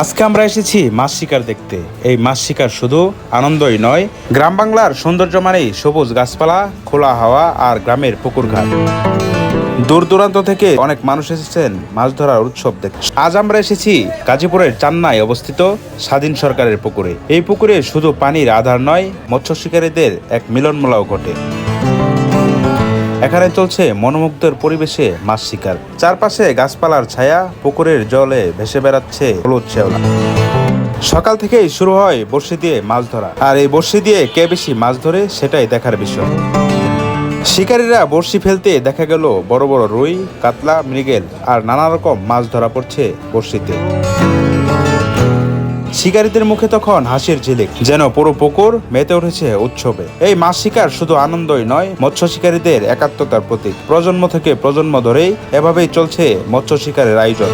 আজকে আমরা এসেছি মাছ শিকার দেখতে। এই মাছ শিকার শুধু আনন্দই নয়, গ্রাম বাংলার সৌন্দর্য মানেই সবুজ গাছপালা, খোলা হাওয়া আর গ্রামের পুকুর ঘাট দূর দূরান্ত থেকে অনেক মানুষ এসেছেন মাছ ধরার উৎসব দেখতে। আজ আমরা এসেছি গাজীপুরের চান্নায় অবস্থিত স্বাধীন সরকারের পুকুরে। এই পুকুরে শুধু পানির আধার নয়, মৎস্য শিকারীদের এক মিলনমেলাও ঘটে। এখানে চলছে মনোমুগ্ধের পরিবেশে মাছ শিকার। চারপাশে গাছপালার ছায়া, পুকুরের জলে ভেসে বেড়াচ্ছে হলুদ শেওলা সকাল থেকেই শুরু হয় বড়শি দিয়ে মাছ ধরা। আর এই বড়শি দিয়ে কে বেশি মাছ ধরে সেটাই দেখার বিষয়। শিকারীরা বড়শি ফেলতে দেখা গেল বড় বড় রুই, কাতলা, মৃগেল, আর নানা রকম মাছ ধরা পড়ছে বড়শিতে। শিকারীদের মুখে তখন হাসির ঝিলিক, যেন পুরো পুকুর মেতে উঠেছে উৎসবে। এই মাছ শিকার শুধু আনন্দই নয়, মৎস্য শিকারীদের একাত্মতার প্রতীক। প্রজন্ম থেকে প্রজন্ম ধরেই এভাবেই চলছে মৎস্য শিকারের আয়োজন।